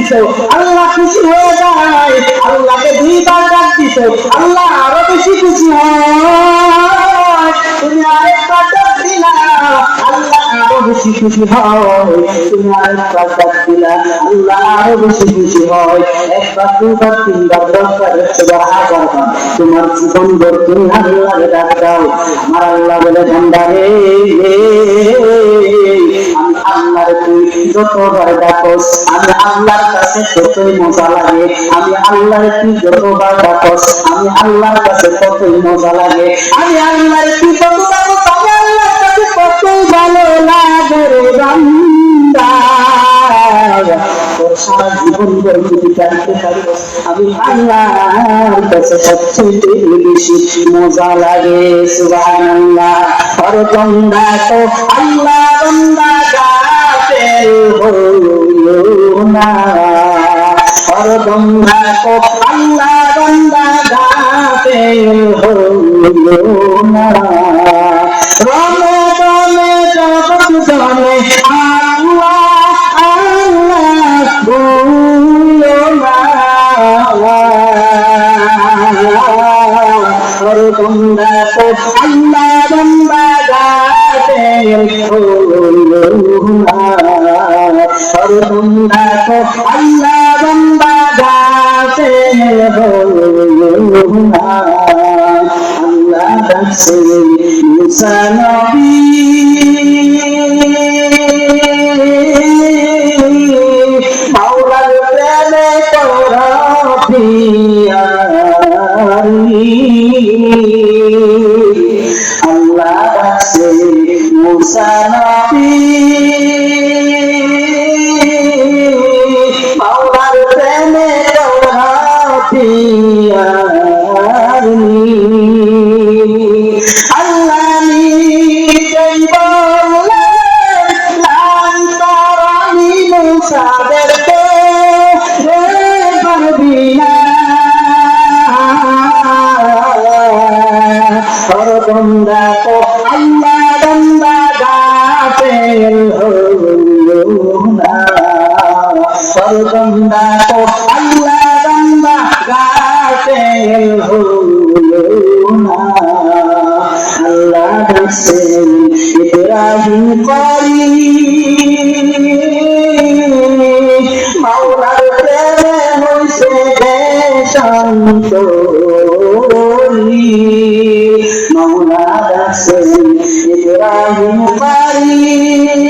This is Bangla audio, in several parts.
দিছো আল্লাহ খুশি হয়ে যায় আল্লাহকে দুইবার ডাক আরও বেশি খুশি হয় তুমি ডাক আল্লাহ আরও বেশি খুশি হয় তুমি আরেকবার ডাক দিলা বেশি খুশি হয় হাজার তোমার জীবন তুমি দাও আমার আল্লাহ বলে ভান্ডারে আল্লাহর তুই যতবার ডাকস, আমি আল্লাহর কাছে ততই মজা লাগে। আমি আল্লাহর তুই যতবার ডাকস, আমি আল্লাহর কাছে ততই মজা লাগে। আমি আল্লাহর তুই যতবার ডাকস, আমি আল্লাহর কাছে ততই ভালো লাগে রে সারা জীবন যদি জানতে পারি আমি আল্লাহর কাছে সবচেয়ে বেশি মজা লাগে সুবহানাল্লাহ আর গঙ্গা তো আল্লাহ গঙ্গা গাতে হইও না জগৎ জনে আল্লাহ বন্দা না আল্লাহ ডাকছে মুসা নবী। সরবন্দা তো আল্লাহ গাফেল হইও না আল্লাহ হাসেন ইব্রাহিম করি মাওলার প্রেমে হইছে শান্ত মাওলা হাসেন ইব্রাহিম করি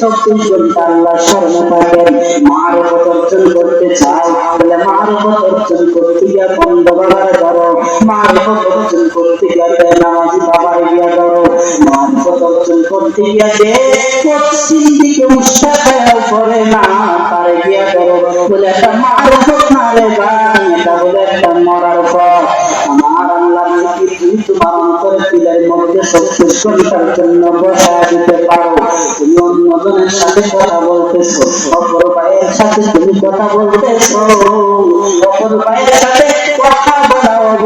চব্বিশ ঘণ্টা আল্লাহ স্মরণে থাকেন মারফত অর্জন করতে গিয়া নামাজি বাবার গিয়া ধরো মারফত অর্জন করতে গিয়া পশ্চিম দিকে উৎসাহ করে না তারে গিয়া ধরো, বলে, একটা মারফত না রে ভাই এটা বলে একটা মরার পর। আমার আল্লাহ জিকির তুমি তোমার অন্তরের দিলের মধ্যে চব্বিশ ঘণ্টার জন্য বসা দিতে পারো। তুমি অন্যজনের সাথে কথা বলতেছো, অপর ভাইয়ের সাথে তুমি কথা বলতেছো, অপর ভাইয়ের সাথে